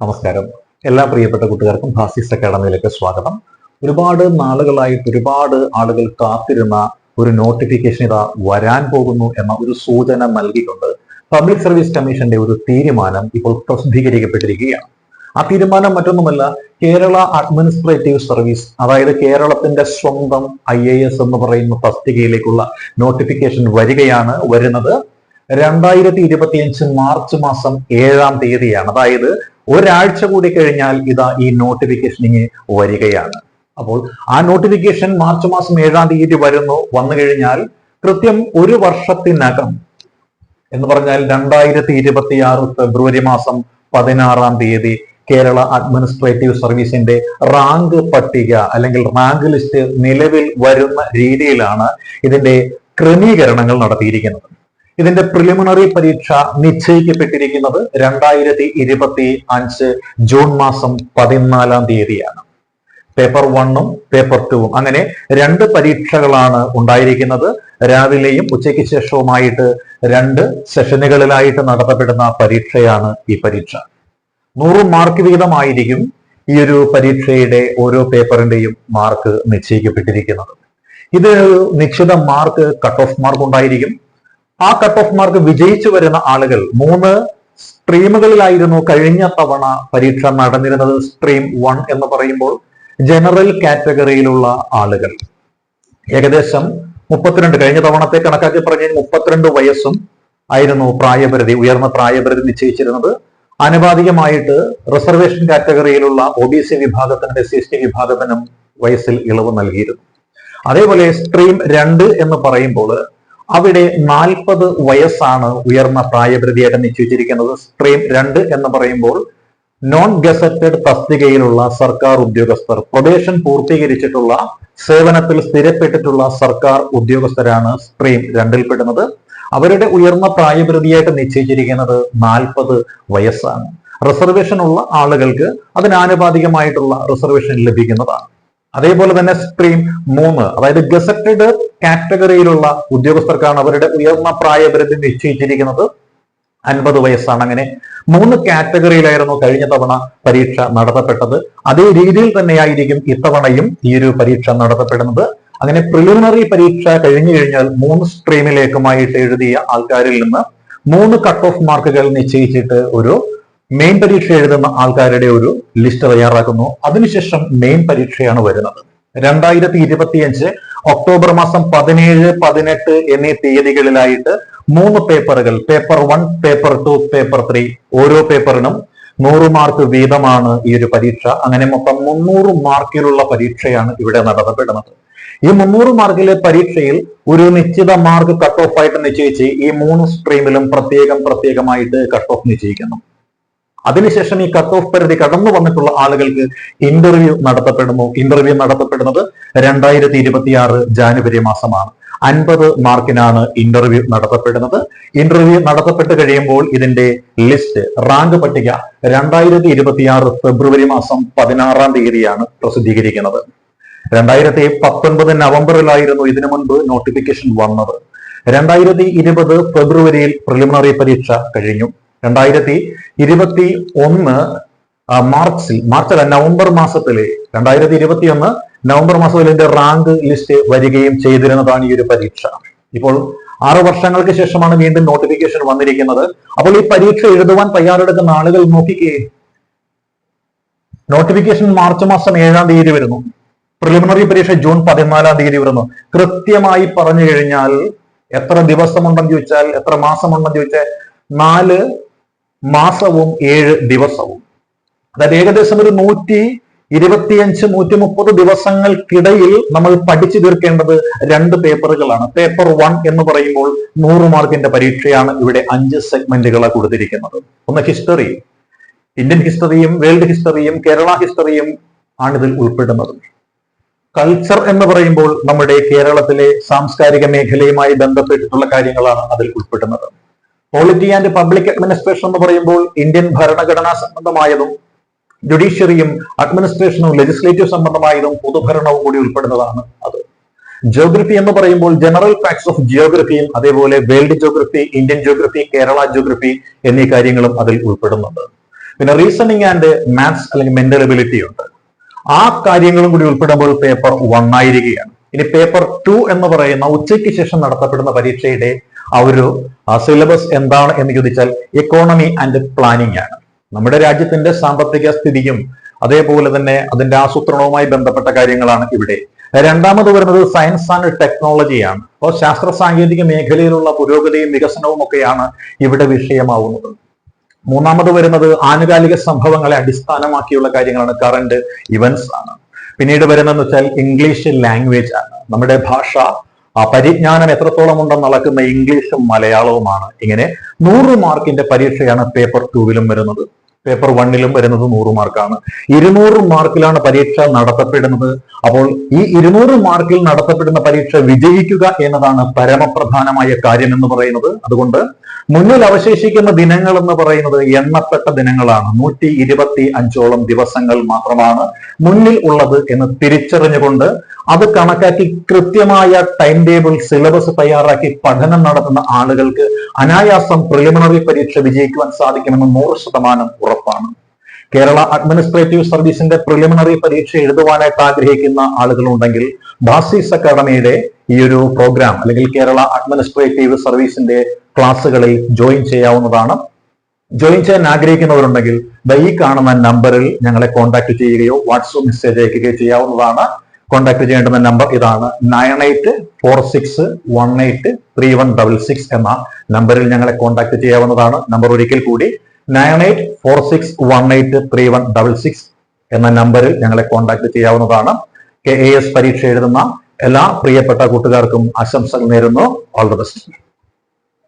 നമസ്കാരം. എല്ലാ പ്രിയപ്പെട്ട കൂട്ടുകാർക്കും ഭാസിസ് അക്കാഡമിയിലേക്ക് സ്വാഗതം. ഒരുപാട് നാളുകളായിട്ട് ഒരുപാട് ആളുകൾ കാത്തിരുന്ന ഒരു നോട്ടിഫിക്കേഷൻ ഇതാ വരാൻ പോകുന്നു എന്ന ഒരു സൂചന നൽകിക്കൊണ്ട് പബ്ലിക് സർവീസ് കമ്മീഷന്റെ ഒരു തീരുമാനം ഇപ്പോൾ പ്രസിദ്ധീകരിക്കപ്പെട്ടിരിക്കുകയാണ്. ആ തീരുമാനം മറ്റൊന്നുമല്ല കേരള അഡ്മിനിസ്ട്രേറ്റീവ് സർവീസ് അതായത് കേരളത്തിന്റെ സ്വന്തം ഐ എ എസ് എന്ന് പറയുന്ന തസ്തികയിലേക്കുള്ള നോട്ടിഫിക്കേഷൻ വരികയാണ് വരുന്നത്. രണ്ടായിരത്തി ഇരുപത്തിയഞ്ച് മാർച്ച് മാസം ഏഴാം തീയതിയാണ്. അതായത് ഒരാഴ്ച കൂടി കഴിഞ്ഞാൽ ഇതാ ഈ നോട്ടിഫിക്കേഷൻ ഇങ്ങനെ വരികയാണ്. അപ്പോൾ ആ നോട്ടിഫിക്കേഷൻ മാർച്ച് മാസം ഏഴാം തീയതി വരുന്നു. വന്നു കഴിഞ്ഞാൽ കൃത്യം ഒരു വർഷത്തിനകം എന്ന് പറഞ്ഞാൽ രണ്ടായിരത്തി ഇരുപത്തി ആറ് ഫെബ്രുവരി മാസം പതിനാറാം തീയതി കേരള അഡ്മിനിസ്ട്രേറ്റീവ് സർവീസിന്റെ റാങ്ക് പട്ടിക അല്ലെങ്കിൽ റാങ്ക് ലിസ്റ്റ് നിലവിൽ വരുന്ന രീതിയിലാണ് ഇതിന്റെ ക്രമീകരണങ്ങൾ നടത്തിയിരിക്കുന്നത്. ഇതിന്റെ പ്രിലിമിനറി പരീക്ഷ നിശ്ചയിക്കപ്പെട്ടിരിക്കുന്നത് രണ്ടായിരത്തി ഇരുപത്തി അഞ്ച് ജൂൺ മാസം പതിനാലാം തീയതിയാണ്. പേപ്പർ വണ്ണും പേപ്പർ ടുവും. അങ്ങനെ രണ്ട് പരീക്ഷകളാണ് ഉണ്ടായിരിക്കുന്നത്. രാവിലെയും ഉച്ചയ്ക്ക് ശേഷവുമായിട്ട് രണ്ട് സെഷനുകളിലായിട്ട് നടത്തപ്പെടുന്ന പരീക്ഷയാണ് ഈ പരീക്ഷ. നൂറ് മാർക്ക് വീതമായിരിക്കും ഈ ഒരു പരീക്ഷയുടെ ഓരോ പേപ്പറിന്റെയും മാർക്ക് നിശ്ചയിക്കപ്പെട്ടിരിക്കുന്നത്. ഇത് നിശ്ചിത മാർക്ക് കട്ട് ഓഫ് മാർക്ക് ഉണ്ടായിരിക്കും. ആ കട്ട് ഓഫ് മാർക്ക് വിജയിച്ചു വരുന്ന ആളുകൾ മൂന്ന് സ്ട്രീമുകളിലായിരുന്നു കഴിഞ്ഞ തവണ പരീക്ഷ നടന്നിരുന്നത് സ്ട്രീം വൺ എന്ന് പറയുമ്പോൾ ജനറൽ കാറ്റഗറിയിലുള്ള ആളുകൾ. ഏകദേശം മുപ്പത്തിരണ്ട് കഴിഞ്ഞ തവണത്തെ കണക്കാക്കി പറഞ്ഞു മുപ്പത്തിരണ്ട് വയസ്സും ആയിരുന്നു പ്രായപരിധി ഉയർന്ന പ്രായപരിധി നിശ്ചയിച്ചിരുന്നത്. ആനുപാതികമായിട്ട് റിസർവേഷൻ കാറ്റഗറിയിലുള്ള ഒ ബി സി വിഭാഗത്തിനും എസ് സി എസ് ടി വിഭാഗത്തിനും വയസ്സിൽ ഇളവ് നൽകിയിരുന്നു. അതേപോലെ സ്ട്രീം രണ്ട് എന്ന് പറയുമ്പോൾ അവിടെ നാൽപ്പത് വയസ്സാണ് ഉയർന്ന പ്രായപരിധിയായിട്ട് നിശ്ചയിച്ചിരിക്കുന്നത് സ്ട്രീം രണ്ട് എന്ന് പറയുമ്പോൾ നോൺ ഗസറ്റഡ് തസ്തികയിലുള്ള സർക്കാർ ഉദ്യോഗസ്ഥർ പ്രൊബേഷൻ പൂർത്തീകരിച്ചിട്ടുള്ള സേവനത്തിൽ സ്ഥിരപ്പെട്ടിട്ടുള്ള സർക്കാർ ഉദ്യോഗസ്ഥരാണ് സ്ട്രീം രണ്ടിൽപ്പെടുന്നത്. അവരുടെ ഉയർന്ന പ്രായപരിധിയായിട്ട് നിശ്ചയിച്ചിരിക്കുന്നത് നാൽപ്പത് വയസ്സാണ്. റിസർവേഷൻ ഉള്ള ആളുകൾക്ക് അതിനാനുപാതികമായിട്ടുള്ള റിസർവേഷൻ ലഭിക്കുന്നതാണ്. അതേപോലെ തന്നെ സ്ട്രീം മൂന്ന് അതായത് ഗസറ്റഡ് കാറ്റഗറിയിലുള്ള ഉദ്യോഗസ്ഥർക്കാണ് അവരുടെ ഉയർന്ന പ്രായപരിധി നിശ്ചയിച്ചിരിക്കുന്നത്. അൻപത് വയസ്സാണ് അങ്ങനെ. മൂന്ന് കാറ്റഗറിയിലായിരുന്നു കഴിഞ്ഞ തവണ പരീക്ഷ നടത്തപ്പെട്ടത്. അതേ രീതിയിൽ തന്നെയായിരിക്കും ഇത്തവണയും ഈ ഒരു പരീക്ഷ നടത്തപ്പെടുന്നത്. അങ്ങനെ പ്രിലിമിനറി പരീക്ഷ കഴിഞ്ഞു കഴിഞ്ഞാൽ മൂന്ന് സ്ട്രീമിലേക്കുമായിട്ട് എഴുതിയ ആൾക്കാരിൽ നിന്ന് മൂന്ന് കട്ട് ഓഫ് മാർക്കുകൾ നിശ്ചയിച്ചിട്ട് ഒരു മെയിൻ പരീക്ഷ എഴുതുന്ന ആൾക്കാരുടെ ഒരു ലിസ്റ്റ് തയ്യാറാക്കുന്നു. അതിനുശേഷം മെയിൻ പരീക്ഷയാണ് വരുന്നത്. രണ്ടായിരത്തി ഇരുപത്തിയഞ്ച് ഒക്ടോബർ മാസം പതിനേഴ് പതിനെട്ട് എന്നീ തീയതികളിലായിട്ട് മൂന്ന് പേപ്പറുകൾ paper one paper two paper three ഓരോ പേപ്പറിനും നൂറ് മാർക്ക് വീതമാണ് ഈ ഒരു പരീക്ഷ. അങ്ങനെ മൊത്തം മുന്നൂറ് മാർക്കിലുള്ള പരീക്ഷയാണ് ഇവിടെ നടത്തപ്പെടുന്നത്. ഈ മുന്നൂറ് മാർക്കിലെ പരീക്ഷയിൽ ഒരു നിശ്ചിത മാർക്ക് കട്ട് ഓഫ് ആയിട്ട് നിശ്ചയിച്ച് ഈ മൂന്ന് സ്ട്രീമിലും പ്രത്യേകം പ്രത്യേകമായിട്ട് കട്ട് ഓഫ് നിശ്ചയിക്കുന്നു. അതിനുശേഷം ഈ കട്ട് ഓഫ് പരിധി കടന്നു വന്നിട്ടുള്ള ആളുകൾക്ക് ഇന്റർവ്യൂ നടത്തപ്പെടുന്നു. ഇന്റർവ്യൂ നടത്തപ്പെടുന്നത് രണ്ടായിരത്തി ഇരുപത്തിയാറ് ജാനുവരി മാസമാണ്. അൻപത് മാർക്കിനാണ് ഇന്റർവ്യൂ നടത്തപ്പെടുന്നത്. ഇന്റർവ്യൂ നടത്തപ്പെട്ട് കഴിയുമ്പോൾ ഇതിന്റെ ലിസ്റ്റ് റാങ്ക് പട്ടിക രണ്ടായിരത്തി ഇരുപത്തിയാറ് ഫെബ്രുവരി മാസം പതിനാറാം തീയതിയാണ് പ്രസിദ്ധീകരിക്കുന്നത്. രണ്ടായിരത്തി പത്തൊൻപത് നവംബറിലായിരുന്നു ഇതിനു മുൻപ് നോട്ടിഫിക്കേഷൻ വന്നത്. രണ്ടായിരത്തി ഇരുപത് ഫെബ്രുവരിയിൽ പ്രിലിമിനറി പരീക്ഷ കഴിഞ്ഞു. രണ്ടായിരത്തി ഇരുപത്തി ഒന്ന് മാർച്ചിൽ മാർച്ച് അല്ല നവംബർ മാസത്തിലെ രണ്ടായിരത്തി ഇരുപത്തി ഒന്ന് നവംബർ മാസത്തിൽ ഇതിന്റെ റാങ്ക് ലിസ്റ്റ് വരികയും ചെയ്തിരുന്നതാണ് ഈ ഒരു പരീക്ഷ. ഇപ്പോൾ ആറു വർഷങ്ങൾക്ക് ശേഷമാണ് വീണ്ടും നോട്ടിഫിക്കേഷൻ വന്നിരിക്കുന്നത്. അപ്പോൾ ഈ പരീക്ഷ എഴുതുവാൻ തയ്യാറെടുക്കുന്ന ആളുകൾ നോക്കിക്കേ നോട്ടിഫിക്കേഷൻ മാർച്ച് മാസം ഏഴാം തീയതി വരുന്നു. പ്രിലിമിനറി പരീക്ഷ ജൂൺ പതിനാലാം തീയതി വരുന്നു. കൃത്യമായി പറഞ്ഞു കഴിഞ്ഞാൽ എത്ര ദിവസമുണ്ടെന്ന് ചോദിച്ചാൽ എത്ര മാസമുണ്ടെന്ന് ചോദിച്ചാൽ നാല് മാസവും ഏഴ് ദിവസവും. അതായത് ഏകദേശം ഒരു നൂറ്റി ഇരുപത്തിയഞ്ച് നൂറ്റി മുപ്പത് ദിവസങ്ങൾക്കിടയിൽ നമ്മൾ പഠിച്ചു തീർക്കേണ്ടത് രണ്ട് പേപ്പറുകളാണ്. പേപ്പർ വൺ എന്ന് പറയുമ്പോൾ നൂറ് മാർക്കിന്റെ പരീക്ഷയാണ് ഇവിടെ അഞ്ച് സെഗ്മെന്റുകളെ കൊടുത്തിരിക്കുന്നത്. ഒന്ന് ഹിസ്റ്ററി. ഇന്ത്യൻ ഹിസ്റ്ററിയും വേൾഡ് ഹിസ്റ്ററിയും കേരള ഹിസ്റ്ററിയും ആണിതിൽ ഉൾപ്പെടുന്നത്. കൾച്ചർ എന്ന് പറയുമ്പോൾ നമ്മുടെ കേരളത്തിലെ സാംസ്കാരിക മേഖലയുമായി ബന്ധപ്പെട്ടിട്ടുള്ള കാര്യങ്ങളാണ് അതിൽ ഉൾപ്പെടുന്നത്. പോളിറ്റി ആൻഡ് പബ്ലിക് അഡ്മിനിസ്ട്രേഷൻ എന്ന് പറയുമ്പോൾ ഇന്ത്യൻ ഭരണഘടനാ സംബന്ധമായതും ജുഡീഷ്യറിയും അഡ്മിനിസ്ട്രേഷനും ലെജിസ്ലേറ്റീവ് സംബന്ധമായതും പൊതുഭരണവും കൂടി ഉൾപ്പെടുന്നതാണ് അത്. ജോഗ്രഫി എന്ന് പറയുമ്പോൾ ജനറൽ ഫാക്ട്സ് ഓഫ് ജിയോഗ്രഫിയും അതേപോലെ world geography Indian geography Kerala geography എന്നീ കാര്യങ്ങളും അതിൽ ഉൾപ്പെടുന്നുണ്ട്. പിന്നെ റീസണിങ് ആൻഡ് മാത്സ് അല്ലെങ്കിൽ മെന്റൽ എബിലിറ്റി ഉണ്ട്. ആ കാര്യങ്ങളും കൂടി ഉൾപ്പെടുമ്പോൾ പേപ്പർ വൺ ആയിരിക്കുകയാണ്. ഇനി പേപ്പർ ടു എന്ന് പറയുന്ന ഉച്ചയ്ക്ക് ശേഷം നടത്തപ്പെടുന്ന പരീക്ഷയുടെ ആ ഒരു സിലബസ് എന്താണ് എന്ന് ചോദിച്ചാൽ എക്കോണമി ആൻഡ് പ്ലാനിംഗ് ആണ്. നമ്മുടെ രാജ്യത്തിന്റെ സാമ്പത്തിക സ്ഥിതിയും അതേപോലെ തന്നെ അതിന്റെ ആസൂത്രണവുമായി ബന്ധപ്പെട്ട കാര്യങ്ങളാണ് ഇവിടെ. രണ്ടാമത് വരുന്നത് സയൻസ് ആൻഡ് ടെക്നോളജിയാണ് അപ്പോൾ ശാസ്ത്ര സാങ്കേതിക മേഖലയിലുള്ള പുരോഗതിയും വികസനവും ഒക്കെയാണ് ഇവിടെ വിഷയമാവുന്നത്. മൂന്നാമത് വരുന്നത് ആനുകാലിക സംഭവങ്ങളെ അടിസ്ഥാനമാക്കിയുള്ള കാര്യങ്ങളാണ്. കറണ്ട് ഇവന്റ്സ് ആണ്. പിന്നീട് വരുന്നതെന്ന് വെച്ചാൽ ഇംഗ്ലീഷ് ലാംഗ്വേജ് ആണ്. നമ്മുടെ ഭാഷ ആ പരിജ്ഞാനം എത്രത്തോളം ഉണ്ടെന്ന് അളക്കുന്ന ഇംഗ്ലീഷും മലയാളവുമാണ്. ഇങ്ങനെ നൂറ് മാർക്കിന്റെ പരീക്ഷയാണ് പേപ്പർ ടൂവിലും വരുന്നത്. പേപ്പർ വണ്ണിലും വരുന്നത് നൂറ് മാർക്കാണ്. ഇരുന്നൂറ് മാർക്കിലാണ് പരീക്ഷ നടത്തപ്പെടുന്നത്. അപ്പോൾ ഈ ഇരുന്നൂറ് മാർക്കിൽ നടത്തപ്പെടുന്ന പരീക്ഷ വിജയിക്കുക എന്നതാണ് പരമപ്രധാനമായ കാര്യം എന്ന് പറയുന്നത്. അതുകൊണ്ട് മുന്നിൽ അവശേഷിക്കുന്ന ദിനങ്ങൾ എന്ന് പറയുന്നത് എണ്ണപ്പെട്ട ദിനങ്ങളാണ്. നൂറ്റി ഇരുപത്തി അഞ്ചോളം ദിവസങ്ങൾ മാത്രമാണ് മുന്നിൽ ഉള്ളത് എന്ന് തിരിച്ചറിഞ്ഞുകൊണ്ട് അത് കണക്കാക്കി കൃത്യമായ ടൈം ടേബിൾ സിലബസ് തയ്യാറാക്കി പഠനം നടത്തുന്ന ആളുകൾക്ക് അനായാസം പ്രിലിമിനറി പരീക്ഷ വിജയിക്കുവാൻ സാധിക്കുമെന്ന് നൂറ് ശതമാനം ഉറപ്പാണ്. കേരള അഡ്മിനിസ്ട്രേറ്റീവ് സർവീസിന്റെ പ്രിലിമിനറി പരീക്ഷ എഴുതുവാനായിട്ട് ആഗ്രഹിക്കുന്ന ആളുകളുണ്ടെങ്കിൽ ബാസിസ് അക്കാഡമിയുടെ ഈ ഒരു പ്രോഗ്രാം അല്ലെങ്കിൽ കേരള അഡ്മിനിസ്ട്രേറ്റീവ് സർവീസിന്റെ ക്ലാസ്സുകളിൽ ജോയിൻ ചെയ്യാവുന്നതാണ്. ജോയിൻ ചെയ്യാൻ ആഗ്രഹിക്കുന്നവരുണ്ടെങ്കിൽ ഈ കാണുന്ന നമ്പറിൽ ഞങ്ങളെ കോൺടാക്ട് ചെയ്യുകയോ വാട്സ്ആപ്പ് മെസ്സേജ് അയക്കുകയോ ചെയ്യാവുന്നതാണ്. കോൺടാക്ട് ചെയ്യേണ്ടുന്ന നമ്പർ ഇതാണ് nine eight four six one eight three one double six എന്ന നമ്പറിൽ ഞങ്ങളെ കോൺടാക്ട് ചെയ്യാവുന്നതാണ്. നമ്പർ ഒരിക്കൽ കൂടി nine eight four six one eight three one double six എന്ന നമ്പറിൽ ഞങ്ങളെ കോൺടാക്ട് ചെയ്യാവുന്നതാണ്. കെ എ എസ് പരീക്ഷ എഴുതുന്ന എല്ലാ പ്രിയപ്പെട്ട കൂട്ടുകാർക്കും ആശംസകൾ നേരുന്നു. All the best